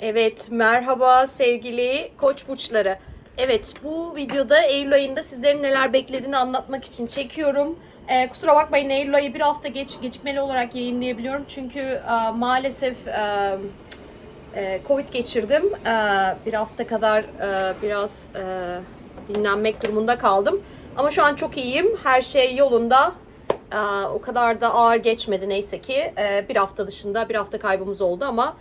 Evet, merhaba sevgili koç burçları. Evet, bu videoda Eylül ayında sizlerin neler beklediğini anlatmak için çekiyorum. Ee, kusura bakmayın Eylül ayı bir hafta geç gecikmeli olarak yayınlayabiliyorum. Çünkü e, maalesef e, e, Covid geçirdim. E, bir hafta kadar e, biraz e, dinlenmek durumunda kaldım. Ama şu an çok iyiyim. Her şey yolunda. E, o kadar da ağır geçmedi neyse ki. E, bir hafta dışında bir hafta kaybımız oldu ama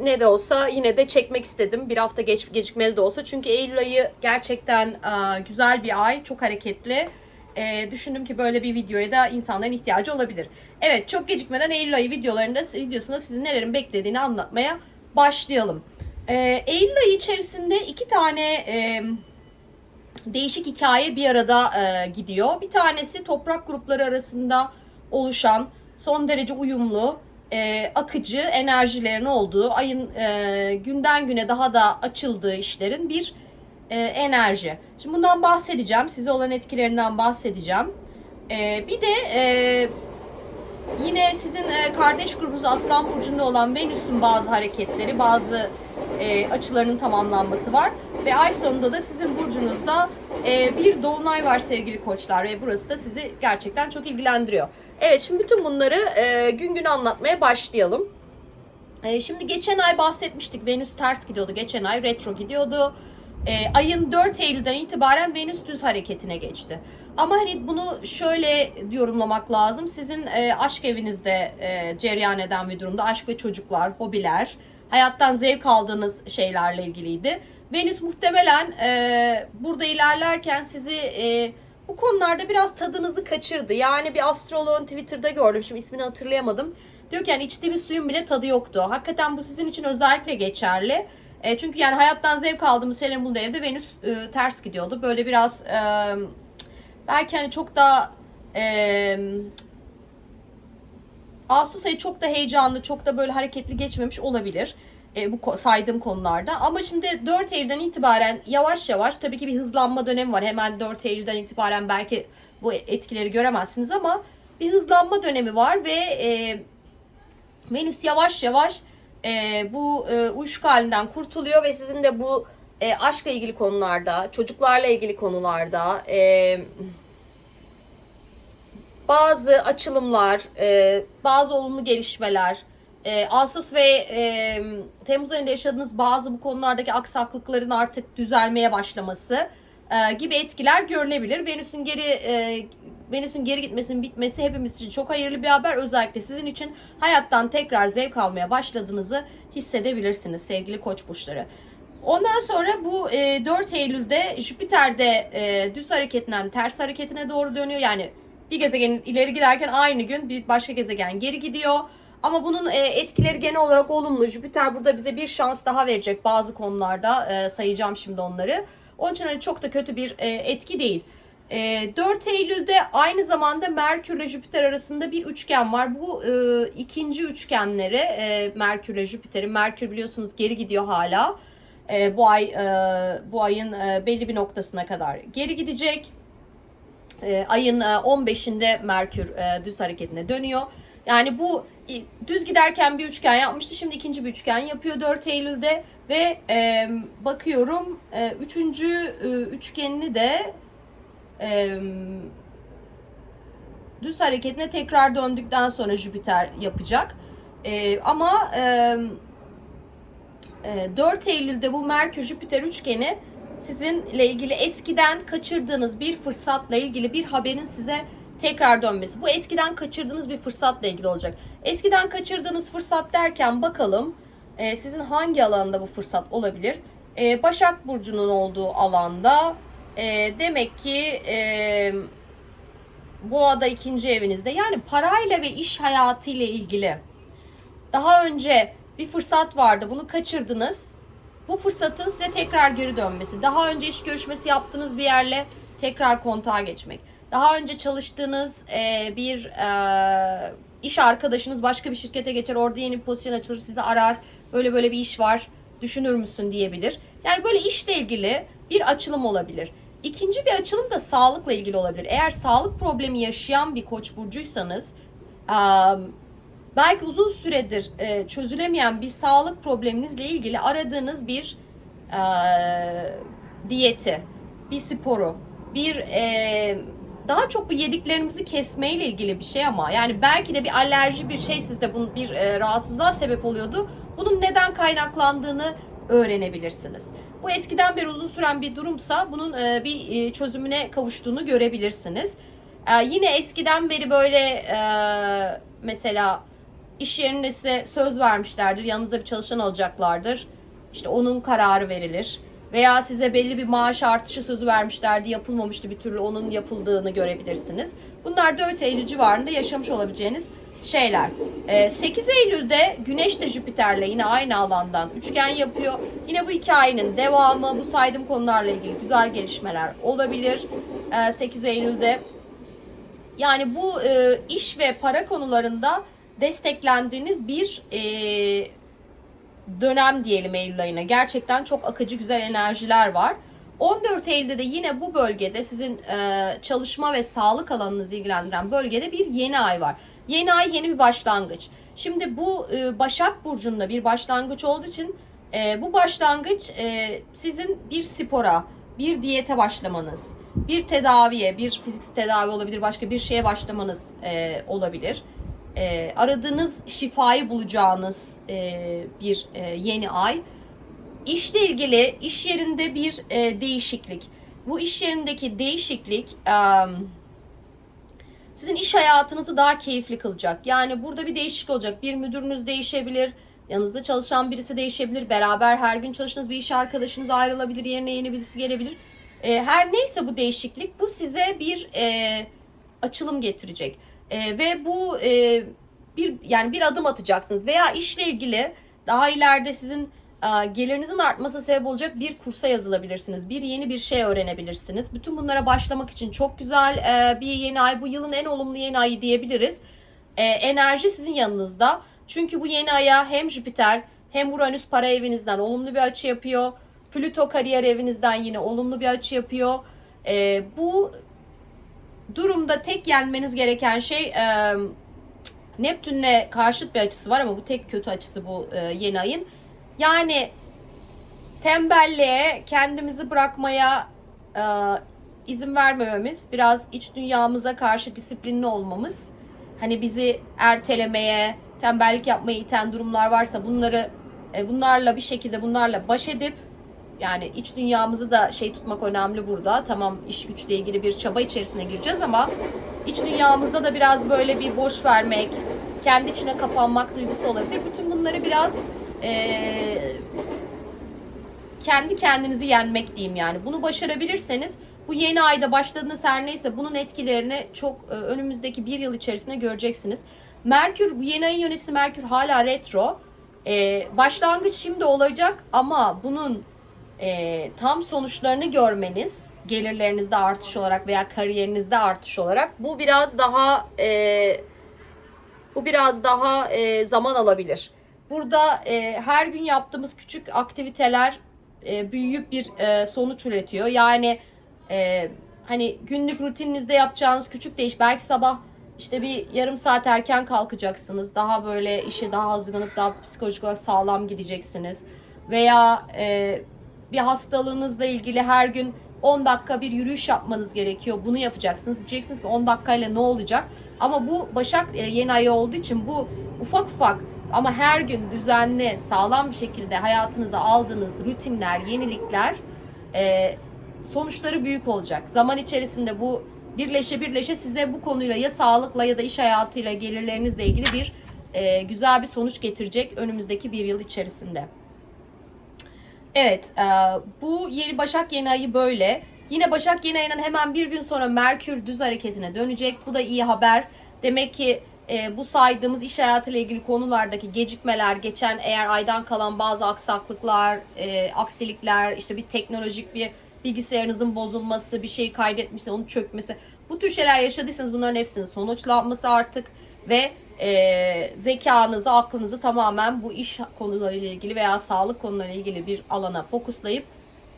ne de olsa yine de çekmek istedim. Bir hafta geç, gecikmeli de olsa. Çünkü Eylül ayı gerçekten e, güzel bir ay. Çok hareketli. E, düşündüm ki böyle bir videoya da insanların ihtiyacı olabilir. Evet çok gecikmeden Eylül ayı videolarında videosunda sizin nelerin beklediğini anlatmaya başlayalım. E, Eylül ayı içerisinde iki tane e, değişik hikaye bir arada e, gidiyor. Bir tanesi toprak grupları arasında oluşan son derece uyumlu, e, akıcı enerjilerin olduğu, ayın e, günden güne daha da açıldığı işlerin bir e, enerji. Şimdi bundan bahsedeceğim. Size olan etkilerinden bahsedeceğim. E, bir de e, yine sizin e, kardeş grubunuz Aslan Burcu'nda olan Venüs'ün bazı hareketleri, bazı e, açılarının tamamlanması var. Ve ay sonunda da sizin burcunuzda e, bir dolunay var sevgili koçlar ve burası da sizi gerçekten çok ilgilendiriyor. Evet şimdi bütün bunları e, gün gün anlatmaya başlayalım. E, şimdi geçen ay bahsetmiştik Venüs ters gidiyordu. Geçen ay retro gidiyordu. E, ayın 4 Eylül'den itibaren Venüs düz hareketine geçti. Ama hani bunu şöyle yorumlamak lazım. Sizin e, aşk evinizde e, cereyan eden bir durumda aşk ve çocuklar, hobiler, hayattan zevk aldığınız şeylerle ilgiliydi. Venüs muhtemelen e, burada ilerlerken sizi e, bu konularda biraz tadınızı kaçırdı. Yani bir astroloğun Twitter'da gördüm. Şimdi ismini hatırlayamadım. Diyor ki yani içtiğimiz suyun bile tadı yoktu. Hakikaten bu sizin için özellikle geçerli. E, çünkü yani hayattan zevk aldığımız şeylerin bulunduğu evde Venüs e, ters gidiyordu. Böyle biraz e, belki hani çok da e, Ağustos ayı çok da heyecanlı, çok da böyle hareketli geçmemiş olabilir. E, bu saydığım konularda. Ama şimdi 4 Eylül'den itibaren yavaş yavaş tabii ki bir hızlanma dönemi var. Hemen 4 Eylül'den itibaren belki bu etkileri göremezsiniz ama bir hızlanma dönemi var ve e, Venüs yavaş yavaş e, bu e, uyuşuk halinden kurtuluyor ve sizin de bu e, aşkla ilgili konularda, çocuklarla ilgili konularda, e, bazı açılımlar, e, bazı olumlu gelişmeler, e, Ağustos ve e, Temmuz ayında yaşadığınız bazı bu konulardaki aksaklıkların artık düzelmeye başlaması e, gibi etkiler görülebilir. Venüs'ün geri e, Venüs'ün geri gitmesinin bitmesi hepimiz için çok hayırlı bir haber. Özellikle sizin için hayattan tekrar zevk almaya başladığınızı hissedebilirsiniz sevgili koç burçları. Ondan sonra bu e, 4 Eylül'de Jüpiter de e, düz hareketinden ters hareketine doğru dönüyor. Yani bir gezegenin ileri giderken aynı gün bir başka gezegen geri gidiyor. Ama bunun e, etkileri genel olarak olumlu. Jüpiter burada bize bir şans daha verecek bazı konularda. E, sayacağım şimdi onları. Onun için hani çok da kötü bir e, etki değil. E, 4 Eylül'de aynı zamanda Merkür ile Jüpiter arasında bir üçgen var. Bu ikinci üçgenleri Merkür ile Jüpiter'in. Merkür biliyorsunuz geri gidiyor hala. Bu ay bu ayın belli bir noktasına kadar geri gidecek. E, ayın e, 15'inde Merkür e, düz hareketine dönüyor. Yani bu e, düz giderken bir üçgen yapmıştı. Şimdi ikinci bir üçgen yapıyor 4 Eylül'de ve e, bakıyorum e, üçüncü e, üçgenini de e, düz hareketine tekrar döndükten sonra Jüpiter yapacak. E, ama e, e, 4 Eylül'de bu Merkür Jüpiter üçgeni sizinle ilgili eskiden kaçırdığınız bir fırsatla ilgili bir haberin size tekrar dönmesi. Bu eskiden kaçırdığınız bir fırsatla ilgili olacak. Eskiden kaçırdığınız fırsat derken bakalım e, sizin hangi alanda bu fırsat olabilir? E, Başak Burcu'nun olduğu alanda e, demek ki e, Boğa'da ikinci evinizde yani parayla ve iş hayatı ile ilgili daha önce bir fırsat vardı bunu kaçırdınız. Bu fırsatın size tekrar geri dönmesi. Daha önce iş görüşmesi yaptığınız bir yerle tekrar kontağa geçmek. Daha önce çalıştığınız e, bir e, iş arkadaşınız başka bir şirkete geçer. Orada yeni bir pozisyon açılır sizi arar. Böyle böyle bir iş var düşünür müsün diyebilir. Yani böyle işle ilgili bir açılım olabilir. İkinci bir açılım da sağlıkla ilgili olabilir. Eğer sağlık problemi yaşayan bir koç burcuysanız e, belki uzun süredir e, çözülemeyen bir sağlık probleminizle ilgili aradığınız bir e, diyeti, bir sporu, bir e, daha çok bu yediklerimizi kesmeyle ilgili bir şey ama yani belki de bir alerji bir şey sizde bunun bir e, rahatsızlığa sebep oluyordu. Bunun neden kaynaklandığını öğrenebilirsiniz. Bu eskiden beri uzun süren bir durumsa bunun e, bir e, çözümüne kavuştuğunu görebilirsiniz. E, yine eskiden beri böyle e, mesela iş yerinde size söz vermişlerdir. Yanınıza bir çalışan alacaklardır. İşte onun kararı verilir. Veya size belli bir maaş artışı sözü vermişlerdi. Yapılmamıştı bir türlü onun yapıldığını görebilirsiniz. Bunlar 4 Eylül civarında yaşamış olabileceğiniz şeyler. Ee, 8 Eylül'de Güneş de Jüpiter'le yine aynı alandan üçgen yapıyor. Yine bu hikayenin devamı, bu saydığım konularla ilgili güzel gelişmeler olabilir. Ee, 8 Eylül'de yani bu e, iş ve para konularında desteklendiğiniz bir e, dönem diyelim Eylül ayına. Gerçekten çok akıcı güzel enerjiler var. 14 Eylül'de de yine bu bölgede sizin e, çalışma ve sağlık alanınızı ilgilendiren bölgede bir yeni ay var. Yeni ay yeni bir başlangıç. Şimdi bu e, Başak Burcu'nda bir başlangıç olduğu için e, bu başlangıç e, sizin bir spora, bir diyete başlamanız, bir tedaviye, bir fiziksel tedavi olabilir, başka bir şeye başlamanız e, olabilir. E, aradığınız şifayı bulacağınız e, bir e, yeni ay. İşle ilgili iş yerinde bir e, değişiklik. Bu iş yerindeki değişiklik e, sizin iş hayatınızı daha keyifli kılacak. Yani burada bir değişiklik olacak. Bir müdürünüz değişebilir. Yanınızda çalışan birisi değişebilir. Beraber her gün çalıştığınız bir iş arkadaşınız ayrılabilir. Yerine yeni birisi gelebilir. E, her neyse bu değişiklik bu size bir e, açılım getirecek. E, ve bu e, bir yani bir adım atacaksınız veya işle ilgili daha ileride sizin e, gelirinizi artmasına sebep olacak bir kursa yazılabilirsiniz. Bir yeni bir şey öğrenebilirsiniz. Bütün bunlara başlamak için çok güzel e, bir yeni ay. Bu yılın en olumlu yeni ayı diyebiliriz. E, enerji sizin yanınızda. Çünkü bu yeni aya hem Jüpiter hem Uranüs para evinizden olumlu bir açı yapıyor. Plüto kariyer evinizden yine olumlu bir açı yapıyor. E, bu durumda tek yenmeniz gereken şey e, Neptün'le karşıt bir açısı var ama bu tek kötü açısı bu e, yeni ayın. Yani tembelliğe, kendimizi bırakmaya e, izin vermememiz, biraz iç dünyamıza karşı disiplinli olmamız, hani bizi ertelemeye, tembellik yapmaya iten durumlar varsa bunları e, bunlarla bir şekilde bunlarla baş edip yani iç dünyamızı da şey tutmak önemli burada. Tamam iş güçle ilgili bir çaba içerisine gireceğiz ama iç dünyamızda da biraz böyle bir boş vermek, kendi içine kapanmak duygusu olabilir. Bütün bunları biraz eee, kendi kendinizi yenmek diyeyim yani. Bunu başarabilirseniz bu yeni ayda başladığınız her neyse bunun etkilerini çok e, önümüzdeki bir yıl içerisinde göreceksiniz. Merkür bu yeni ayın yöneticisi Merkür hala retro. E, başlangıç şimdi olacak ama bunun e, tam sonuçlarını görmeniz gelirlerinizde artış olarak veya kariyerinizde artış olarak bu biraz daha e, bu biraz daha e, zaman alabilir. Burada e, her gün yaptığımız küçük aktiviteler e, büyüyüp bir e, sonuç üretiyor. Yani e, hani günlük rutininizde yapacağınız küçük değiş belki sabah işte bir yarım saat erken kalkacaksınız. Daha böyle işe daha hazırlanıp daha psikolojik olarak sağlam gideceksiniz. Veya e, bir hastalığınızla ilgili her gün 10 dakika bir yürüyüş yapmanız gerekiyor. Bunu yapacaksınız. Diyeceksiniz ki 10 dakikayla ne olacak? Ama bu Başak e, yeni ayı olduğu için bu ufak ufak ama her gün düzenli, sağlam bir şekilde hayatınıza aldığınız rutinler, yenilikler e, sonuçları büyük olacak. Zaman içerisinde bu birleşe birleşe size bu konuyla ya sağlıkla ya da iş hayatıyla gelirlerinizle ilgili bir e, güzel bir sonuç getirecek önümüzdeki bir yıl içerisinde. Evet, e, bu yeni Başak yeni ayı böyle. Yine Başak yeni ayının hemen bir gün sonra Merkür düz hareketine dönecek. Bu da iyi haber. Demek ki e, bu saydığımız iş hayatıyla ilgili konulardaki gecikmeler, geçen eğer aydan kalan bazı aksaklıklar, e, aksilikler, işte bir teknolojik bir bilgisayarınızın bozulması, bir şeyi kaydetmişse onun çökmesi. Bu tür şeyler yaşadıysanız bunların hepsinin sonuçlanması artık ve e, zekanızı, aklınızı tamamen bu iş konularıyla ilgili veya sağlık konularıyla ilgili bir alana fokuslayıp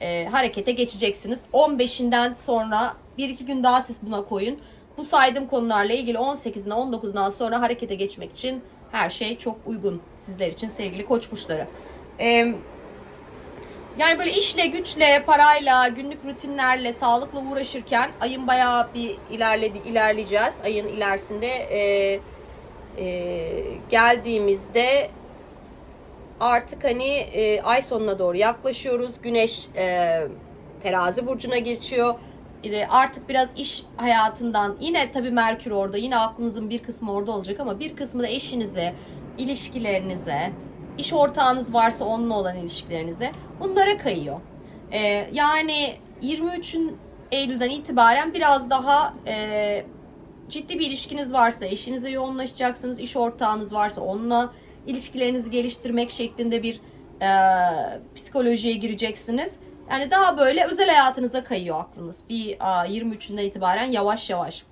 e, harekete geçeceksiniz. 15'inden sonra bir iki gün daha siz buna koyun. Bu saydığım konularla ilgili 18'inden 19'dan sonra harekete geçmek için her şey çok uygun sizler için sevgili koç burçları. Ee, yani böyle işle, güçle, parayla, günlük rutinlerle, sağlıkla uğraşırken ayın bayağı bir ilerledi, ilerleyeceğiz. Ayın ilerisinde e, e, geldiğimizde artık hani e, ay sonuna doğru yaklaşıyoruz. Güneş e, terazi burcuna geçiyor. De artık biraz iş hayatından yine tabii Merkür orada yine aklınızın bir kısmı orada olacak ama bir kısmı da eşinize, ilişkilerinize, iş ortağınız varsa onunla olan ilişkilerinize bunlara kayıyor. Ee, yani 23 Eylül'den itibaren biraz daha e, ciddi bir ilişkiniz varsa, eşinize yoğunlaşacaksınız, iş ortağınız varsa onunla ilişkilerinizi geliştirmek şeklinde bir e, psikolojiye gireceksiniz. Yani daha böyle özel hayatınıza kayıyor aklınız. Bir a, 23'ünden itibaren yavaş yavaş.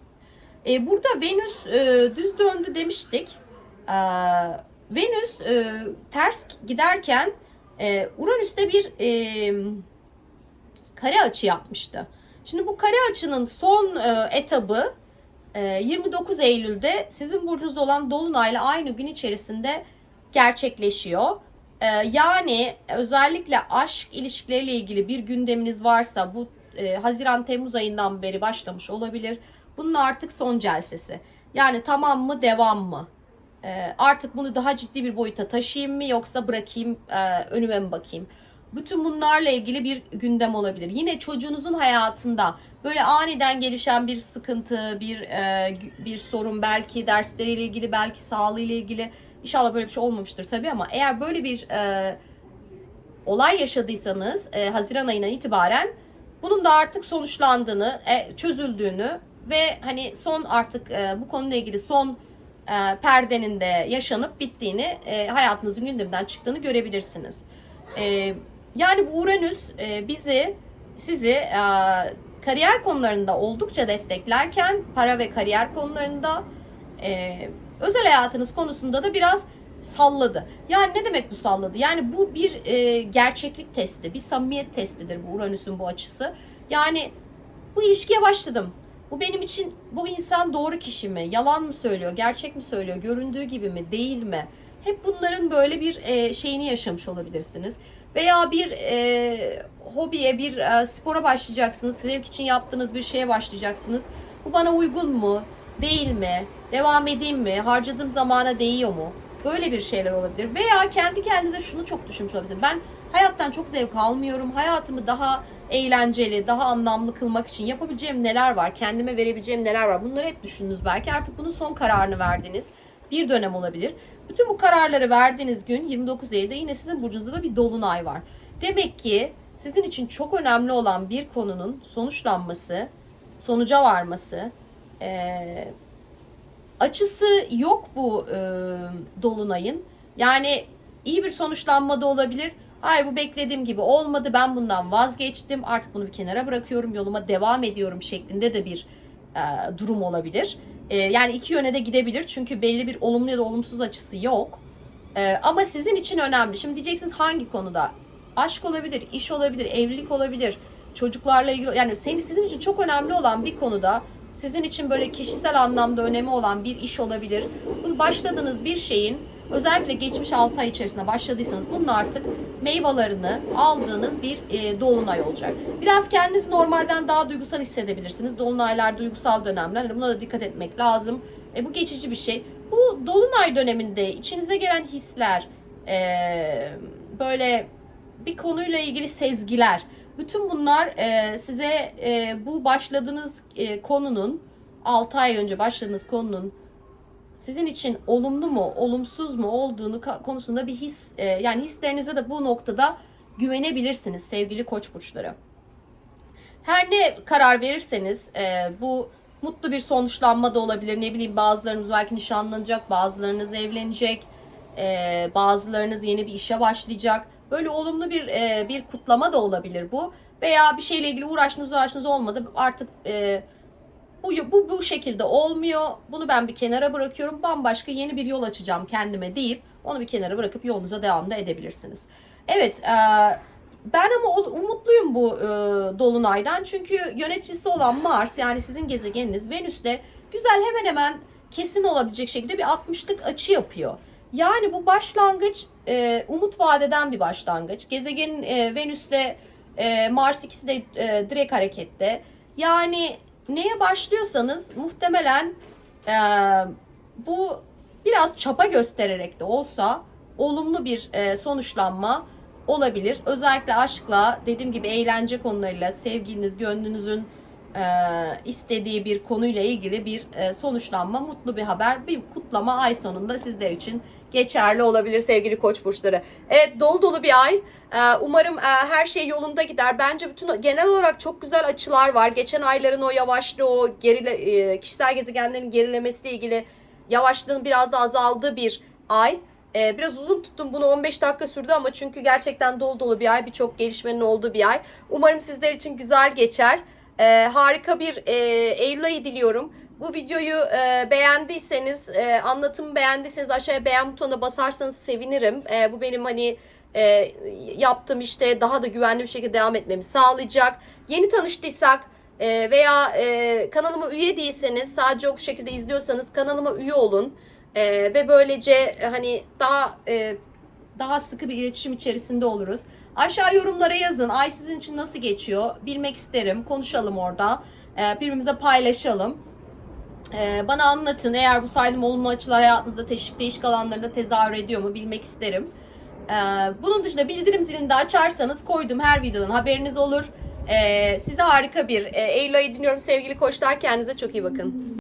E, burada Venüs e, düz döndü demiştik. E, Venüs e, ters giderken e, Uranüs'te bir e, kare açı yapmıştı. Şimdi bu kare açının son e, etabı 29 Eylül'de sizin burcunuzda olan Dolunay'la aynı gün içerisinde gerçekleşiyor. E, yani özellikle aşk ilişkileriyle ilgili bir gündeminiz varsa bu e, Haziran-Temmuz ayından beri başlamış olabilir. Bunun artık son celsesi. Yani tamam mı devam mı? E, artık bunu daha ciddi bir boyuta taşıyayım mı yoksa bırakayım e, önüme mi bakayım? Bütün bunlarla ilgili bir gündem olabilir. Yine çocuğunuzun hayatında böyle aniden gelişen bir sıkıntı, bir e, bir sorun belki dersleriyle ilgili, belki sağlığıyla ilgili. İnşallah böyle bir şey olmamıştır tabii ama eğer böyle bir e, olay yaşadıysanız e, Haziran ayından itibaren bunun da artık sonuçlandığını, e, çözüldüğünü ve hani son artık e, bu konuyla ilgili son e, perdenin de yaşanıp bittiğini, e, hayatınızın gündeminden çıktığını görebilirsiniz. E, yani bu Uranüs e, bizi, sizi e, kariyer konularında oldukça desteklerken, para ve kariyer konularında, e, özel hayatınız konusunda da biraz salladı. Yani ne demek bu salladı? Yani bu bir gerçeklik testi, bir samimiyet testidir bu Uranüs'ün bu açısı. Yani bu ilişkiye başladım. Bu benim için bu insan doğru kişi mi? Yalan mı söylüyor? Gerçek mi söylüyor? Göründüğü gibi mi? Değil mi? Hep bunların böyle bir e, şeyini yaşamış olabilirsiniz. Veya bir e, hobiye, bir e, spora başlayacaksınız. Zevk için yaptığınız bir şeye başlayacaksınız. Bu bana uygun mu? Değil mi? Devam edeyim mi? Harcadığım zamana değiyor mu? Böyle bir şeyler olabilir. Veya kendi kendinize şunu çok düşünmüş olabilirsiniz. Ben hayattan çok zevk almıyorum. Hayatımı daha eğlenceli, daha anlamlı kılmak için yapabileceğim neler var? Kendime verebileceğim neler var? Bunları hep düşündünüz belki. Artık bunun son kararını verdiniz. Bir dönem olabilir. Bütün bu kararları verdiğiniz gün 29 Eylül'de yine sizin burcunuzda da bir dolunay var. Demek ki sizin için çok önemli olan bir konunun sonuçlanması, sonuca varması, eee açısı yok bu e, dolunayın. Yani iyi bir sonuçlanma da olabilir. Hayır bu beklediğim gibi olmadı. Ben bundan vazgeçtim. Artık bunu bir kenara bırakıyorum. Yoluma devam ediyorum şeklinde de bir e, durum olabilir. E, yani iki yöne de gidebilir. Çünkü belli bir olumlu ya da olumsuz açısı yok. E, ama sizin için önemli. Şimdi diyeceksiniz hangi konuda? Aşk olabilir, iş olabilir, evlilik olabilir, çocuklarla ilgili yani senin sizin için çok önemli olan bir konuda sizin için böyle kişisel anlamda önemi olan bir iş olabilir. Bunu başladığınız bir şeyin özellikle geçmiş 6 ay içerisinde başladıysanız bunun artık meyvelerini aldığınız bir e, dolunay olacak. Biraz kendinizi normalden daha duygusal hissedebilirsiniz. Dolunaylar duygusal dönemler. Hani buna da dikkat etmek lazım. E, bu geçici bir şey. Bu dolunay döneminde içinize gelen hisler, e, böyle bir konuyla ilgili sezgiler, bütün bunlar e, size e, bu başladığınız e, konunun 6 ay önce başladığınız konunun sizin için olumlu mu, olumsuz mu olduğunu konusunda bir his e, yani hislerinize de bu noktada güvenebilirsiniz sevgili koç burçları. Her ne karar verirseniz e, bu mutlu bir sonuçlanma da olabilir. Ne bileyim bazılarınız belki nişanlanacak, bazılarınız evlenecek, e, bazılarınız yeni bir işe başlayacak. Böyle olumlu bir bir kutlama da olabilir bu. Veya bir şeyle ilgili uğraştınız uğraştınız olmadı. Artık e, bu, bu bu şekilde olmuyor. Bunu ben bir kenara bırakıyorum. Bambaşka yeni bir yol açacağım kendime deyip onu bir kenara bırakıp yolunuza devam da edebilirsiniz. Evet, e, ben ama umutluyum bu e, dolunaydan. Çünkü yöneticisi olan Mars yani sizin gezegeniniz Venüs'te güzel hemen hemen kesin olabilecek şekilde bir 60'lık açı yapıyor. Yani bu başlangıç e, umut vadeden bir başlangıç. Gezegenin e, Venüs'le e, Mars ikisi de e, direkt harekette. Yani neye başlıyorsanız muhtemelen e, bu biraz çaba göstererek de olsa olumlu bir e, sonuçlanma olabilir. Özellikle aşkla, dediğim gibi eğlence konularıyla, sevgiliniz, gönlünüzün e, istediği bir konuyla ilgili bir e, sonuçlanma, mutlu bir haber, bir kutlama ay sonunda sizler için geçerli olabilir sevgili koç burçları. Evet dolu dolu bir ay. E, umarım e, her şey yolunda gider. Bence bütün genel olarak çok güzel açılar var. Geçen ayların o yavaşlığı, o gerile, e, kişisel gezegenlerin gerilemesiyle ilgili yavaşlığın biraz da azaldığı bir ay. Ee, biraz uzun tuttum bunu 15 dakika sürdü ama çünkü gerçekten dolu dolu bir ay birçok gelişmenin olduğu bir ay. Umarım sizler için güzel geçer. Ee, harika bir e, Eylül ayı diliyorum. Bu videoyu e, beğendiyseniz, e, anlatımı beğendiyseniz aşağıya beğen butonuna basarsanız sevinirim. E, bu benim hani e, yaptığım işte daha da güvenli bir şekilde devam etmemi sağlayacak. Yeni tanıştıysak e, veya e, kanalıma üye değilseniz sadece o şekilde izliyorsanız kanalıma üye olun. E, ve böylece e, hani daha e, daha sıkı bir iletişim içerisinde oluruz. Aşağı yorumlara yazın. Ay sizin için nasıl geçiyor? Bilmek isterim. Konuşalım orada. E, birbirimize paylaşalım. E, bana anlatın. Eğer bu saydığım olumlu açılar hayatınızda teşvik değişik alanlarında tezahür ediyor mu? Bilmek isterim. E, bunun dışında bildirim zilini de açarsanız koyduğum her videodan haberiniz olur. Size harika bir e, Eylül ayı dinliyorum sevgili koçlar. Kendinize çok iyi bakın.